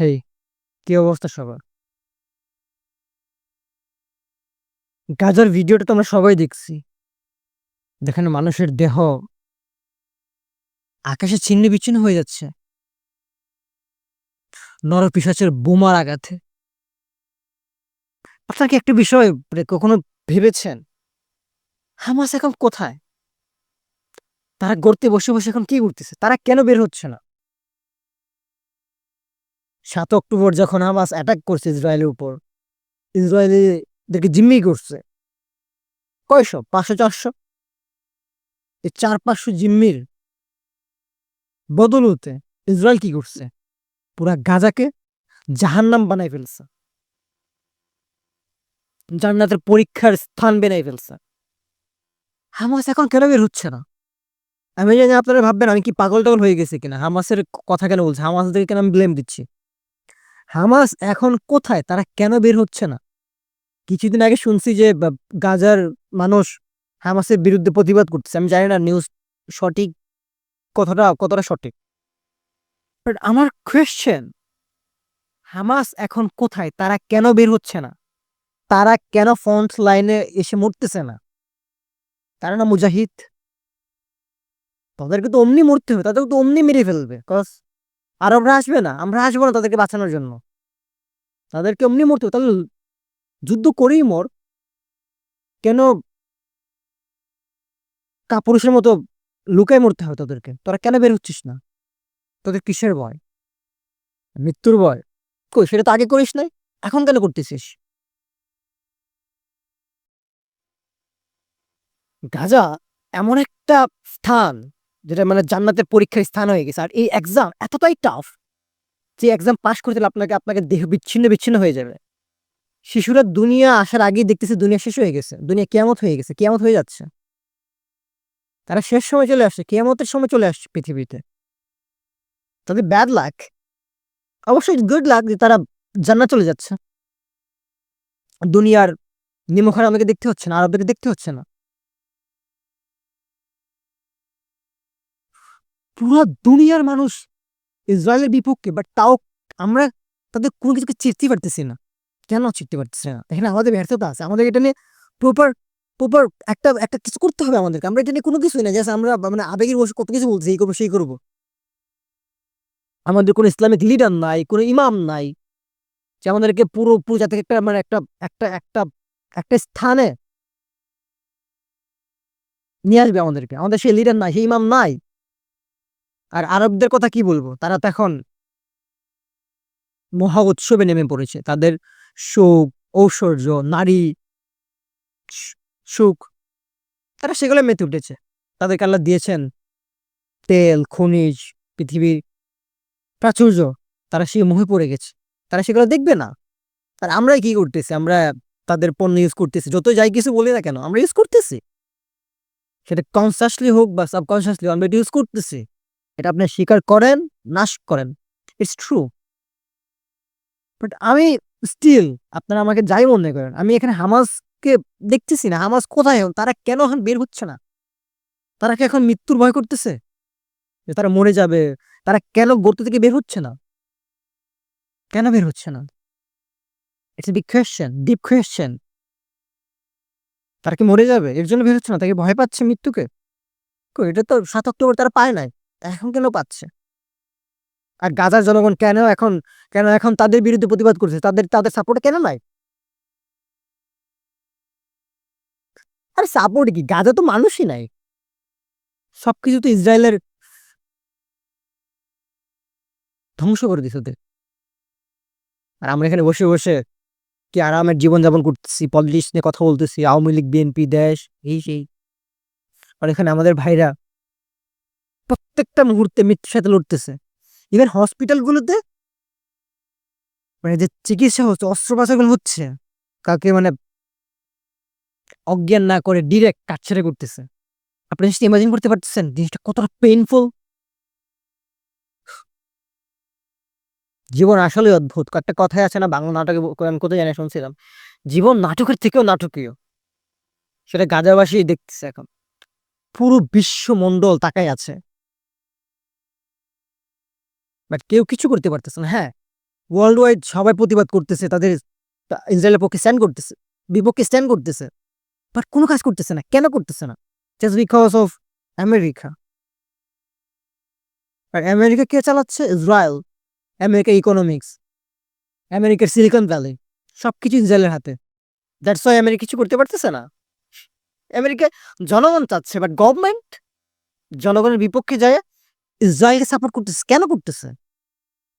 হেই, কি অবস্থা সবার? গাজার ভিডিওটা তো আমরা সবাই দেখছি। যেখানে মানুষের দেহ আকাশে ছিন্ন বিচ্ছিন্ন হয়ে যাচ্ছে। নরপিশাচের বোমার আঘাতে। আপনার কি একটা বিষয় মানে কখনো ভেবেছেন? হামাস এখন কোথায়? তারা গড়তে বসে বসে এখন কি করতেছে? তারা কেন বের হচ্ছে না? সাত অক্টোবর যখন হামাস অ্যাটাক করছে ইসরায়েলের উপর, ইসরায়েলিদেরকে জিম্মি করছে। কয়শো? পাঁচশো, চারশো? এই চার পাঁচশো জিম্মির বদলতে ইসরায়েল কি করছে? পুরা গাজাকে জাহান্নাম বানাই ফেলছে। জান্নাতের পরীক্ষার স্থান বানাই ফেলছে। হামাস এখন কেন বের হচ্ছে না? আমি জানি আপনারা ভাববেন, আমি কি পাগল টাগল হয়ে গেছি কিনা? হামাসের কথা কেন বলছি? হামাসদেরকে কেন আমি ব্লেম দিচ্ছি? হামাস এখন কোথায়? তারা কেন বের হচ্ছে না? কিছুদিন আগে শুনছি যে গাজার মানুষ হামাসের বিরুদ্ধে প্রতিবাদ করতেছে। আমি জানি না নিউজ সঠিক কতটা কতটা সঠিক? আমার কোয়েশ্চেন হামাস এখন কোথায়? তারা কেন বের হচ্ছে না? তারা কেন ফ্রন্ট লাইনে এসে মরতেছে না? তারা না মুজাহিদ? তাদেরকে তো অমনি মরতে হবে, তাদেরকে তো অমনি মেরে ফেলবে কজ আরবরা আসবে না, আমরা আসব না তাদেরকে বাঁচানোর জন্য। তাদেরকে অমনি মরতে তাহলে যুদ্ধ করেই মর। কেন কাপুরুষের মতো লুকায় মরতে হবে তোদেরকে? তোরা কেন বের হচ্ছিস না? তোদের কিসের ভয়? মৃত্যুর ভয়? কই, সেটা তো আগে করিস নাই, এখন কেন করতেছিস? গাজা এমন একটা স্থান যেটা মানে জান্নাতের পরীক্ষার স্থান হয়ে গেছে। আর এই এক্সাম এতটাই টাফ যে এক্সাম পাশ করতে আপনাকে আপনাকে দেহ বিচ্ছিন্ন বিচ্ছিন্ন হয়ে যাবে। শিশুরা দুনিয়া আসার আগেই দেখতেছে দুনিয়া শেষ হয়ে গেছে। দুনিয়া কেয়ামত হয়ে গেছে, কেয়ামত হয়ে যাচ্ছে। তারা শেষ সময় চলে আসছে, কেয়ামতের সময় চলে আসছে পৃথিবীতে। তাদের ব্যাড লাক অবশ্যই গুড লাক যে তারা জান্নাত চলে যাচ্ছে। দুনিয়ার নিমখার আমাকে দেখতে হচ্ছে না আরবদেরকে দেখতে হচ্ছে না। পুরো দুনিয়ার মানুষ ইসরায়েলের বিপক্ষে বাট তাও আমরা তাদের কোনো কিছুকে চিরতে পারতেছি না। কেন চিরতে পারতেছি না? এখানে আমাদের ব্যর্থতা আছে। আমাদের এটা নিয়ে প্রপার প্রপার একটা একটা কিছু করতে হবে আমাদেরকে। আমরা এটা নিয়ে কোনো কিছুই না জাস্ট আমরা মানে আবেগের বসে কত কিছু বলছি, এই করব, সেই করব। আমাদের কোনো ইসলামিক লিডার নাই, কোনো ইমাম নাই, যে আমাদেরকে পুরো পুরো জাতিকে একটা মানে একটা একটা একটা একটা স্থানে নিয়ে আসবে আমাদেরকে। আমাদের সেই লিডার নাই, সেই ইমাম নাই। আর আরবদের কথা কি বলব? তারা তো এখন মহা উৎসবে নেমে পড়েছে। তাদের সুখ, ঐশ্বর্য, নারী সুখ, তারা সেগুলো মেতে উঠেছে। তাদেরকে আল্লাহ দিয়েছেন তেল, খনিজ, পৃথিবীর প্রাচুর্য। তারা সেই মোহে পড়ে গেছে। তারা সেগুলো দেখবে না। আর আমরাই কি করতেছি? আমরা তাদের পণ্য ইউজ করতেছি। যত যাই কিছু বলি না কেন, আমরা ইউজ করতেছি। সেটা কনসিয়াসলি হোক বা সাবকনসিয়াসলি আমরা ইউজ করতেছি। এটা আপনি স্বীকার করেন, নাশ করেন। ইটস ট্রু বাট আমি স্টিল আপনারা আমাকে যাই মনে করেন, আমি এখানে হামাসকে দেখতেছি না, হামাস কোথায় এখন? তারা কেন এখন বের হচ্ছে না? তারা কি এখন মৃত্যুর ভয় করতেছে? যে তারা মরে যাবে, তারা কেন গর্ত থেকে বের হচ্ছে না? কেন বের হচ্ছে না? It's big question deep question তারা কি মরে যাবে? এর জন্য বের হচ্ছে না? তাকে ভয় পাচ্ছে মৃত্যুকে? এটা তো সাত অক্টোবর তারা পায় নাই। এখন কেন পাচ্ছে? আর গাজার জনগণ কেন এখন কেন এখন তাদের বিরুদ্ধে প্রতিবাদ করছে? তাদের তাদের সাপোর্ট কেন নাই? আরে সাপোর্ট কি? গাজা তো মানুষই নাই। সবকিছু তো ইসরায়েলের ধ্বংস করে দিছে ওদের। আর আমরা এখানে বসে বসে কি আরামের জীবনযাপন করতেছি পলিটিক্স নিয়ে কথা বলতেছি, আওয়ামী লীগ বিএনপি দেশ, এই, সেই। আর এখানে আমাদের ভাইরা প্রত্যেকটা মুহূর্তে মৃত্যুর সাথে লড়তেছে। ইভেন হসপিটালগুলোতে মানে যে চিকিৎসা হচ্ছে, অস্ত্রোপচারগুলো হচ্ছে কাকে মানে অজ্ঞান না করে ডিরেক্ট কাটছেড়ে করতেছে। আপনি জিনিসটা ইমাজিন করতে পারতেছেন, জিনিসটা কতটা পেইনফুল জীবন আসলে অদ্ভুত। একটা কথাই আছে না, বাংলা নাটকে আমি কোথায় জানি শুনছিলাম। জীবন নাটকের থেকেও নাটকীয়। সেটা গাজাবাসী দেখতেছে এখন। পুরো বিশ্বমণ্ডল তাকাই আছে। বাট কেউ কিছু করতে পারতেছে না। হ্যাঁ ওয়ার্ল্ড ওয়াইড সবাই প্রতিবাদ করতেছে, তাদের ইসরায়েলের পক্ষে স্ট্যান্ড করতেছে, বিপক্ষে স্ট্যান্ড করতেছে। বাট কোনো কাজ করতেছে না, কেন করতেছে না? জাস্ট বিকজ অফ আমেরিকা আর আমেরিকা কে চালাচ্ছে? ইসরায়েল আমেরিকা ইকোনমিক্স আমেরিকার সিলিকন ভ্যালি সব কিছু ইসরায়েলের হাতে। দ্যাটস ওয়াই আমেরিকা কিছু করতে পারতেছে না। আমেরিকা জনগণ চাচ্ছে বাট গভর্নমেন্ট জনগণের বিপক্ষে যায় ইসরায়েলকে সাপোর্ট করতেছে, কেন করতেছে?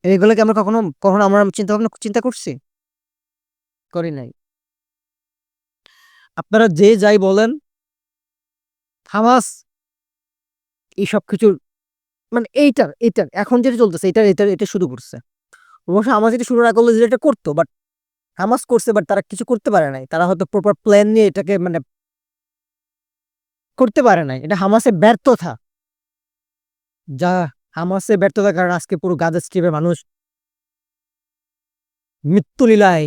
এগুলোকে আমরা কখনো কখনো আমরা চিন্তা ভাবনা চিন্তা করছি? করি নাই। আপনারা যে যাই বলেন, হামাস এই সব কিছুর মানে এইটার এইটার, এখন যেটা চলতেছে এটার এটার এটা শুরু করছে। অবশ্য হামাস এটা শুরু না করলে যেটা করতো বাট হামাস করছে বাট তারা কিছু করতে পারে নাই। তারা হয়তো প্রপার প্ল্যান নিয়ে এটাকে মানে করতে পারে নাই। এটা হামাসের ব্যর্থতা। যা হামাসের ব্যর্থতার কারণে আজকে পুরো গাজা স্ট্রিপের মানুষ মৃত্যুলীলায়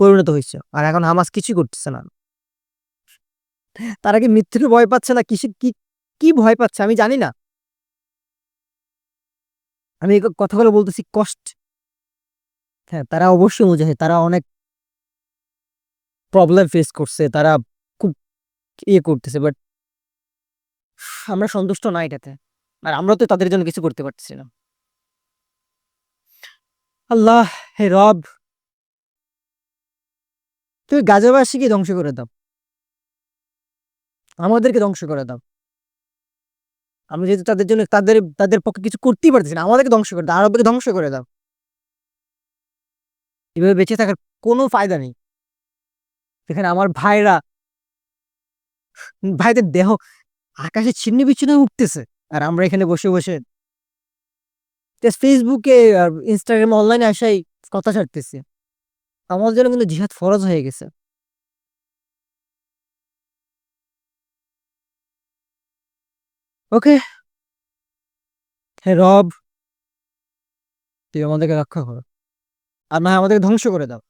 পরিণত হয়েছে। আর এখন হামাস কিছুই করতেছে না। তারা কি মৃত্যুর ভয় পাচ্ছে না? কিসে কি কি ভয় পাচ্ছে? আমি জানি না। আমি এই কথাগুলো বলতেছি কষ্ট। হ্যাঁ তারা অবশ্যই মুজাহিদ। তারা অনেক প্রবলেম ফেস করছে। তারা খুব ইয়ে করতেছে। বাট আমরা সন্তুষ্ট না এটাতে। আর আমরা তো তাদের জন্য কিছু করতে পারছি না। আল্লাহ, হে রব! তুমি গাজাবাসীকে ধ্বংস করে দাও। আমাদেরকে ধ্বংস করে দাও। আমরা যেহেতু তাদের জন্য তাদের তাদের পক্ষে কিছু করতেই পারতেছি না, আমাদেরকে ধ্বংস করে দাও, আরবকে ধ্বংস করে দাও। এভাবে বেঁচে থাকার কোনো ফায়দা নেই। এখানে আমার ভাইরা, ভাইদের দেহ আকাশে ছিন্ন বিচ্ছিন্ন উঠতেছে। আর আমরা এখানে বসে বসে ফেসবুকে আর ইনস্টাগ্রামে অনলাইনে আসাই কথা ছাড়তেছি। আমার জন্য কিন্তু জিহাদ ফরজ হয়ে গেছে। ওকে হে রব তুই আমাদেরকে রক্ষা করো। আর না আমাদেরকে ধ্বংস করে দাও।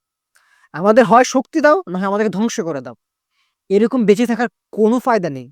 আমাদের হয় শক্তি দাও, না আমাদেরকে ধ্বংস করে দাও। এরকম বেঁচে থাকার কোনো ফায়দা নেই।